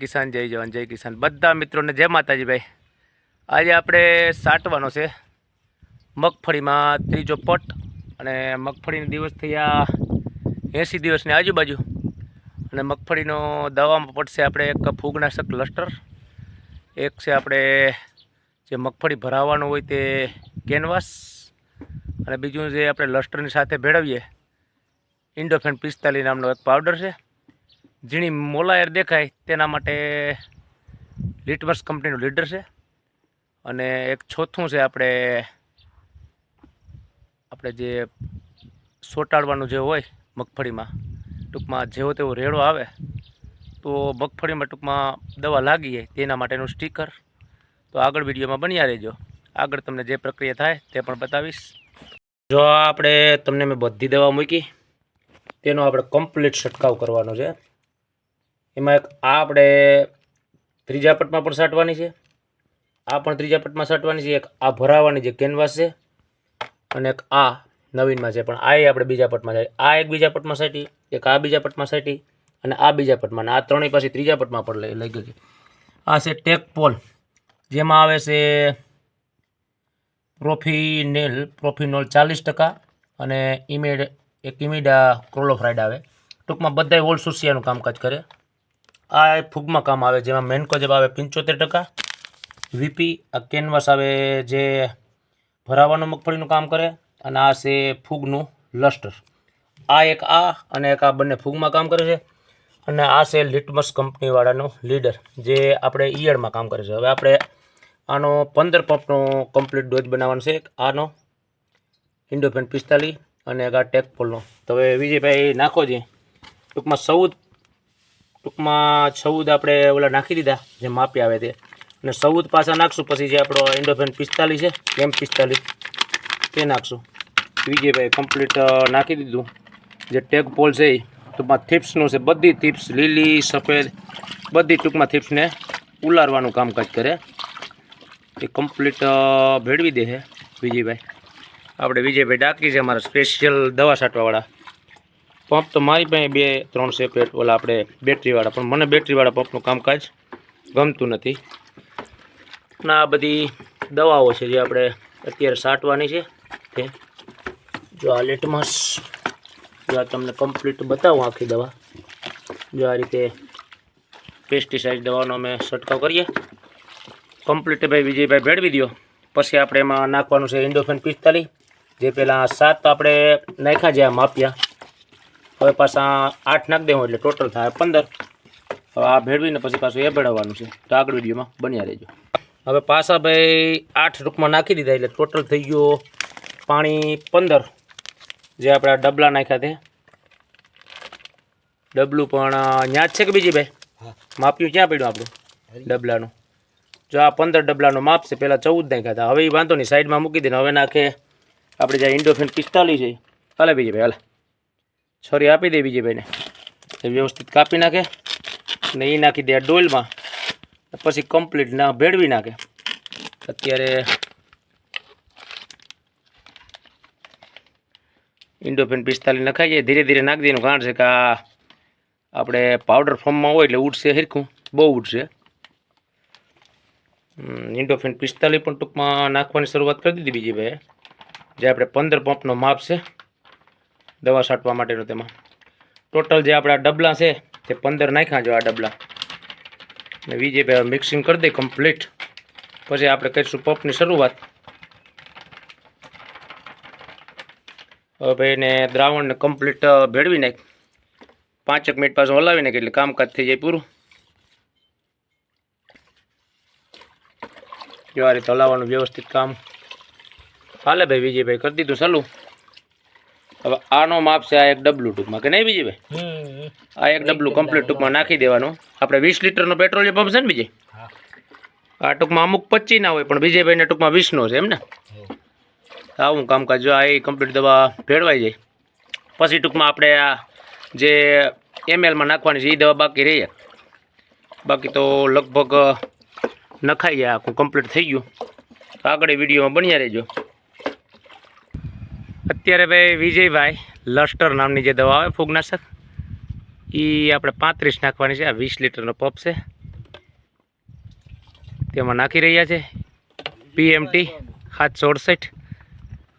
કિસાન, જય જવાન, જય કિસાન. બધા મિત્રોને જય માતાજી ભાઈ આજે આપણે સાટવાનો છે. મગફળીમાં ત્રીજો પટ અને મગફળીના દિવસ થયા એંસી દિવસની આજુબાજુ. અને મગફળીનો દવામાં પડશે આપણે એક ફૂગનાશક લસ્ટર. એક છે આપણે જે મગફળી ભરાવવાનું હોય તે કેનવાસ. અને બીજું જે આપણે લસ્ટરની સાથે ભેળવીએ. ઇન્ડોફેન પિસ્તાલીસ નામનો એક પાવડર છે. ઝીણી મોલાયર દેખાય તેના માટે લીટવર્સ કંપનીનું લીડર છે. અને એક ચોથું છે આપણે આપણે જે સોટાડવાનું જે હોય મગફળીમાં, ટૂંકમાં જેવો તેવો રેડો આવે, તો મગફળીમાં ટૂંકમાં દવા લાગી જાય તેના માટેનું સ્ટીકર. તો આગળ વિડીયોમાં બન્યા રહેજો. આગળ તમને જે પ્રક્રિયા થાય તે પણ બતાવીશ. જો આપણે, તમને મેં બધી દવા મૂકી, તેનો આપણે કમ્પ્લીટ છંટકાવ કરવાનો છે. એમાં એક આ આપણે ત્રીજા પટમાં પણ સાટવાની છે. આ પણ ત્રીજા પટમાં સાટવાની છે. એક આ ભરાવાની જે કેનવાસ છે અને એક આ નવીનમાં છે. પણ આ આપણે બીજા પટમાં જાય આ એક બીજા પટમાં સાટી, એક આ બીજા પટમાં સાટી અને આ બીજા પટમાં. અને આ ત્રણેય પાસે ત્રીજા પટમાં પણ લઈ લઈ ગયું છે. આ છે ટેક પોલ. જેમાં આવે છે પ્રોફિનેલ, પ્રોફિનોલ ચાલીસ ટકા અને ઇમેડ એક ઇમિડા ક્રોલોફ્રાઇડ આવે. ટૂંકમાં બધાય ઓલ સુસિયાનું કામકાજ કરે. આ ફૂગમાં કામ આવે, જેમાં મેનકોજેબ આવે પંચોતેર ટકા, વીપી, આ કેનવાસ આવે જે ભરાવાનું મગફળીનું કામ કરે, અને આ છે ફૂગનું લસ્ટર. આ એક આ અને એક આ બંને ફૂગમાં કામ કરે છે, અને આ છે લિટમસ કંપનીવાળાનું લીડર, જે આપણે ઈયળમાં કામ કરે છે. હવે આપણે આનો પંદર પંપનો કમ્પ્લીટ ડોઝ બનાવવાનો છે આનો ઇન્ડોફેન પિસ્તાલીસ, અને એક આ ટેકપોલનો. તો હવે વિજયભાઈ, નાખો છે ટૂંકમાં ચૌદ ટૂંકમાં ચૌદ આપણે ઓલા નાખી દીધા, જે માપી આવે તે. અને ચૌદ પાછા નાખશું, પછી જે આપણો ઇન્ડોફેન પિસ્તાલીસ છે એમ પિસ્તાલીસ? તે નાખશું. વિજયભાઈ કમ્પ્લીટ નાખી દીધું. જે ટેગ પોલ છે એ ટૂંકમાં થીપ્સનું છે, બધી થીપ્સ, લીલી, સફેદ, બધી ટૂંકમાં થીપ્સને ઉલારવાનું કામકાજ કરે. એ કમ્પ્લીટ ભેળવી દે છે વિજયભાઈ. આપણે વિજયભાઈ ડાકી છે, અમારા સ્પેશિયલ દવા છાંટવાવાળા. પંપ તો મારી પાસે બે, ત્રણ સેપરેટ ઓલા આપણે બેટરીવાળા પણ મને બેટરીવાળા પંપનું કામકાજ ગમતું નથી. અને આ બધી દવાઓ છે જે આપણે અત્યારે છાંટવાની છે. તે જો આ લેટમસ જો આ તમને કમ્પ્લીટ બતાવું આખી દવા. જો આ રીતે પેસ્ટિસાઇડ દવાનો અમે છંટકાવ કરીએ. કમ્પ્લીટ ભાઈ વિજયભાઈ ભેળવી દો પછી આપણે એમાં નાખવાનું છે ઇન્ડોફેન પિસ્તાલીસ. જે પહેલાં સાત આપણે નાખ્યા જે આ માપ્યા હવે પાછા આઠ નાખી દેવું એટલે ટોટલ થાય પંદર. હવે આ ભેળવીને પછી પાછું એ ભેળવવાનું છે. તો આગળ વિડીયોમાં બન્યા રહેજો. હવે પાછા ભાઈ આઠ રૂપમાં નાખી દીધા એટલે ટોટલ થઈ ગયો પાણી પંદર. જે આપણે ડબલા નાખ્યા તે. ડબલું પણ ન્યા જ છે કે બીજી ભાઈ? માપ્યું ક્યાં પડ્યું આપણું? ડબલાનું. જો આ પંદર ડબલાનું માપ છે પહેલાં ચૌદ નાખ્યા હતા. હવે એ વાંધો નહીં સાઈડમાં મૂકી દે હવે નાખે. આપણે જે ઇન્ડોફિન પિસ્તાલીસ છે હાલે બીજી ભાઈ હાલે. છરી આપી દે છે ભાઈને એ વ્યવસ્થિત કાપી નાખે ને એ નાખી દે ડોલમાં. પછી કમ્પ્લીટ ના ભેળવી નાખે. અત્યારે ઇન્ડોફેન પિસ્તાલીસ નખાઈ જાય. ધીરે ધીરે નાખી દેવાનું. કારણ છે કે આ આપણે પાવડર ફોર્મમાં હોય એટલે ઉડશે હિરખું. બહુ ઉડશે ઇન્ડોફેન પિસ્તાલી પણ ટૂંકમાં નાખવાની શરૂઆત કરી દીધી બીજી ભાઈ જે આપણે પંદર પંપનો માપ છે. દવા છાંટવા માટેનો તેમાં. ટોટલ જે આપણા ડબલા છે, તે પંદર નાખ્યા જો આ ડબલા. ને વીજે મિક્સિંગ કરી દે કમ્પ્લીટ પછી આપણે કરીશું પંપની શરૂઆત. હવે ભાઈ એને દ્રાવણને કમ્પ્લીટ ભેળવી નાખ. પાંચેક મિનિટ પાછું હલાવી નાખ એટલે કામકાજ થઈ જાય પૂરું. જો આ રીતે હલાવવાનું વ્યવસ્થિત કામ. હાલે ભાઈ વિજયભાઈ, કરી દીધું, ચાલુ. હવે આનો માપ છે આ એક ડબલું ટૂંકમાં કે નહીં બીજી ભાઈ? આ એક ડબલું કમ્પ્લીટ ટૂંકમાં નાખી દેવાનું. આપણે વીસ લીટરનો પેટ્રોલ પંપ છે ને બીજે? આ ટૂંકમાં અમુક પચીસ ના હોય પણ વિજયભાઈને ટૂંકમાં વીસનો છે એમ ને? આવું કામકાજ જો આ એ કમ્પ્લીટ દવા ભેળવાઈ જાય. પછી ટૂંકમાં આપણે આ જે એમએલમાં નાખવાની છે એ દવા બાકી રહી બાકી તો લગભગ નખાઈ જાય આખું કમ્પ્લીટ થઈ ગયું. આગળ વિડીયોમાં બન્યા રહેજો. અત્યારે ભાઈ વિજયભાઈ લસ્ટર નામની જે દવા આવે ફૂગનાશક એ આપણે પાંત્રીસ નાખવાની છે. આ વીસ લીટરનો પપ છે. તેમાં નાખી રહ્યા છે. પીએમટી સાતસો અડસઠ.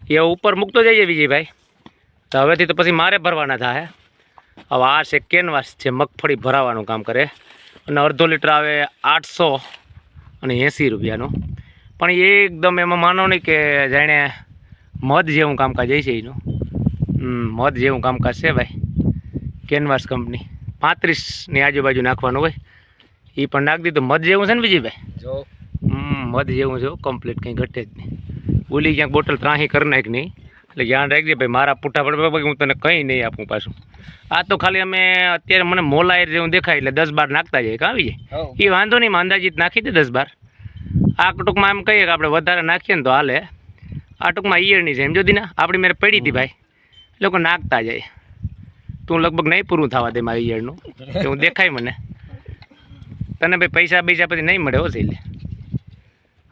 એ ઉપર મૂકતો જઈએ વિજયભાઈ. તો હવેથી તો પછી મારે ભરવાના થાય. હવે આ છે કેનવાસ છે મગફળી ભરાવાનું કામ કરે. અને અડધો લીટર આવે આઠસો અને એંસી રૂપિયાનું. પણ એકદમ એમાં માનો નહીં કે જાણે મધ જેવું કામકાજ છે એનું. હમ, મધ જેવું કામકાજ છે ભાઈ. Canvas company. પાંત્રીસની આજુબાજુ નાખવાનું હોય. એ પણ નાખી દીધું. મધ જેવું છે ને વિજયભાઈ જો. હમ મધ જેવું છે કમ્પ્લીટ કંઈ ઘટે જ નહીં. બોલી ક્યાંક બોટલ ત્રાહી કરી નાખ નહીં એટલે ધ્યાન રાખજે ભાઈ મારા પૂટા પડે હું તને કંઈ નહીં આપું પાછું. આ તો ખાલી અમે અત્યારે મને મોલાયર જેવું દેખાય એટલે દસ બાર નાખતા જઈએ કાં આવી જાય એ વાંધો નહીં અંદાજિત નાખી દે દસ બાર. આ ટૂંકમાં એમ કહીએ કે આપણે વધારે નાખીએ ને તો હાલે. આ ટૂંકમાં ઈયળની જેમ. જો દીના આપણી મેરે પડી હતી ભાઈ. લોકો નાખતા જાય. તું લગભગ નહીં પૂરું થવા દે મારી ઈયળનું. એવું દેખાય મને. તને ભાઈ પૈસા પૈસા પછી નહીં મળે હો એટલે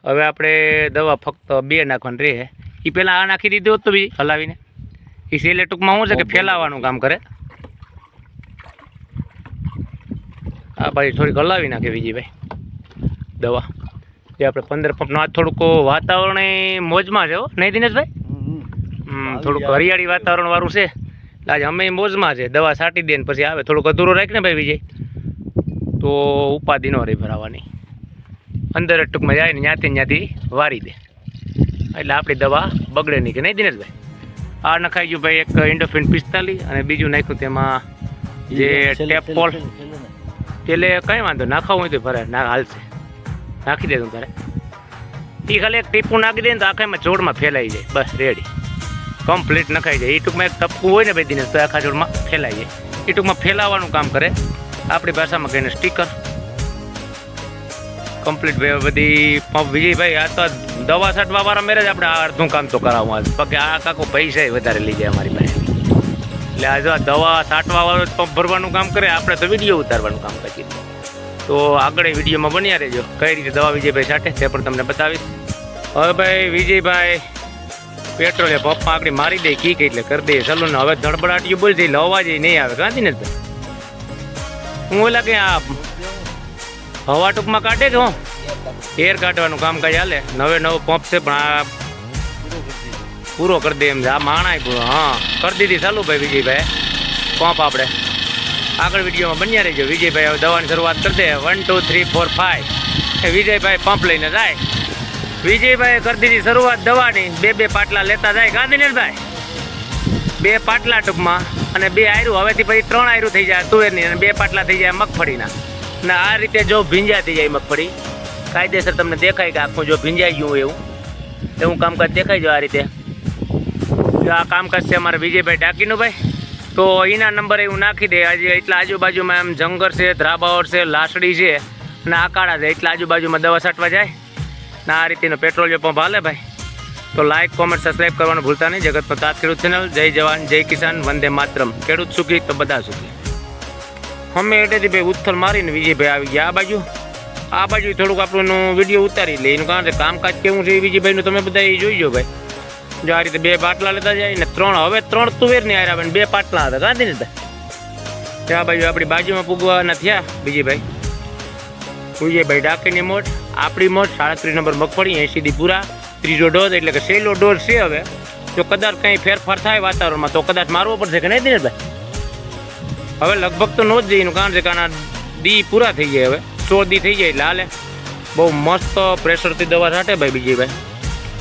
હવે આપણે દવા ફક્ત બે નાખવાની રહે. એ પહેલાં આ નાખી દીધું હતું બી હલાવીને. એ સેલે ટૂંકમાં શું છે કે ફેલાવાનું કામ કરે. આ ભાઈ થોડીક હલાવી નાખે બીજી ભાઈ. દવા. જે આપણે પંદર પંપનો આ થોડુંક વાતાવરણ મોજમાં છે હો. નહીં દિનેશભાઈ? થોડુંક હરિયાળી વાતાવરણ વાળું છે. એટલે આજે અમે મોજમાં છે. દવા છાંટી દે ને પછી આવે. થોડુંક અધૂરો રાખીને ભાઈ વિજય. તો ઉપાધિ ન રહી ભરાવાની. અંદર જ ટૂંકમાં જાય ને ત્યાંથી ત્યાંથી વારી દે. એટલે આપણી દવા બગડે નહીં કે. નહીં દિનેશભાઈ? આ નખાઈ ગયું ભાઈ એક ઇન્ડોફિન પિસ્તાલીસ અને બીજું નાખ્યું તેમાં જે ટેપોલ એટલે કંઈ વાંધો નાખાવું હોય તો ભરાય. ના હાલશે. નાખી દેજો તારે. એ ખાલી એક ટીપું નાખી દે ને તો આખામાં જોડમાં ફેલાઈ જાય. બસ રેડી કમ્પ્લીટ નખાઈ જાય. એ ટૂંકમાં એક ટપકું હોય ને ભાઈ દિનેશ, તો આખા જોડમાં ફેલાઈ જાય. એ ટૂંકમાં ફેલાવાનું કામ કરે. આપણી ભાષામાં કહીને સ્ટીકર કમ્પ્લીટ બધી પંપ વિજયભાઈ આ તો દવા છાંટવા વાળા મેરેજ આપણે આ અડધું કામ તો કરાવવું આજ બાકી આ કાકો પૈસા વધારે લઈ જાય અમારી પાસે. એટલે આજે દવા છાંટવા વાળો પંપ ભરવાનું કામ કરે, આપણે તો વીડિયો ઉતારવાનું કામ કરીએ તો આગળ વિડીયોમાં બન્યા રહેજો. કઈ રીતે દવા વિજયભાઈ છાંટે તે પણ તમને બતાવીશ. હવે ભાઈ વિજયભાઈ પેટ્રોલે પંપમાં આગળ મારી દે કીક એટલે કરી દઈએ ચાલો ને હવે ધડબડાટીયું બોલી એટલે અવાજ નહીં આવે. ગાંધી ને હું કે આ હવા ટૂંકમાં કાઢે કે એર કાઢવાનું કામ કામકાજ હાલે. નવે નવો પંપ છે, પણ આ પૂરો કરી દે એમ છે. આ પૂરો. હા, કરી દીધી. ચાલુ ભાઈ વિજયભાઈ. પંપ આપણે. આગળ વિડીયોમાં બન્યા રહેજો. વિજયભાઈ હવે દવાની શરૂઆત કરી દે. One two three four five એ વિજયભાઈ પંપ લઈને જાય. વિજયભાઈ કરી દીધી શરૂઆત દવાની. બે બે પાટલા લેતા જાય. ગાંધીનગરભાઈ બે પાટલા ટૂંકમાં અને બે આયરું. હવેથી પછી ત્રણ આયરું થઈ જાય તુવેરની અને બે પાટલા થઈ જાય મગફળીના. અને આ રીતે જો ભીંજાતી જાય મગફળી. કાયદેસર તમને દેખાય કે આખું જો ભીંજાઈ ગયું એવું. એવું કામકાજ દેખાય જો આ રીતે. જો આ કામકાજ છે અમારા વિજયભાઈ ડાકીનું ભાઈ. તો એના નંબર એવું નાખી દે. આજે એટલા આજુબાજુમાં એમ જંગર છે, ધ્રાબાવર છે, લાસડી છે, અને આકાળા છે. એટલા આજુબાજુમાં દવા છાંટવા જાય. ને આ રીતેનો પેટ્રોલિયમ પંપ હાલે ભાઈ. તો લાઇક કોમેન્ટ સબસ્ક્રાઈબ કરવાનું ભૂલતા નહીં. જગત પ્રતાપ ખેડૂત ચેનલ જય જવાન, જય કિસાન, વંદે માતરમ. ખેડૂત સુખી તો બધા સુખી. અમે એટલેથી ભાઈ ઉથલ મારીને વિજયભાઈ આવી ગયા. આ બાજુ આ બાજુ થોડુંક આપણું વીડિયો ઉતારી લઈએ એનું કારણ કામકાજ કેવું છે એ વિજયભાઈનું તમે બધા એ જોઈજો ભાઈ. જો આ રીતે બે પાટલા લેતા જાય ને ત્રણ, હવે ત્રણ તુવેરની આર્યા ને બે પાટલા હતા, ગાંધી ને ત્યાં બાજુ આપણી બાજુમાં પૂગવાના થયા બીજી ભાઈ ભાઈ ડાકીની મોટ, આપણી મોટ, સાડત્રીસ નંબર મગફળી એંસી દી પૂરા, ત્રીજો ડોઝ એટલે કે સહેલો ડોઝ છે હવે. જો કદાચ કંઈ ફેરફાર થાય વાતાવરણમાં, તો કદાચ મારવો પડશે કે નહીં દિનેશભાઈ હવે લગભગ તો નો જ જઈનું કારણ છે કારણ દી પૂરા થઈ જાય હવે. સોળ દી થઈ જાય એટલે હાલે. બહુ મસ્ત પ્રેશરથી દવા છાંટે ભાઈ બીજી ભાઈ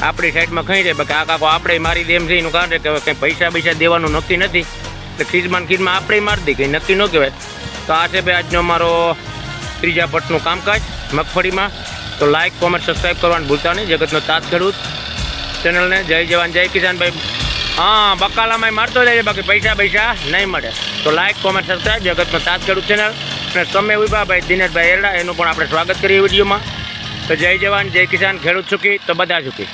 આપણી સાઈડમાં ખાઈ જાય બાકી આ કાકો આપણે મારી દેમ છે, એનું કારણ કે કંઈ પૈસા પૈસા દેવાનું નક્કી નથી. એટલે ખીજમાં ખીજમાં આપણે મારી દઈએ, કંઈ નક્કી ન કહેવાય. તો આ છે ભાઈ આજનો અમારો ત્રીજા પટનું કામકાજ મગફળીમાં. તો લાઈક કોમેન્ટ સબસ્ક્રાઈબ કરવાનું ભૂલતા નહીં. જગતનો તાત ખેડૂત. ચેનલને જય જવાન, જય કિસાન ભાઈ. હા બકાલામાં મારતો જાય બાકી પૈસા પૈસા નહીં મળે. તો લાઈક કોમેન્ટ સબસ્ક્રાઈબ જગતનો તાત ખેડૂત ચેનલ. અને તમે ઊભા ભાઈ દિનેશભાઈ એરડા, એનું પણ આપણે સ્વાગત કરીએ વિડીયોમાં. તો જય જવાન, જય કિસાન, ખેડૂત સુખી, તો બધા સુખી.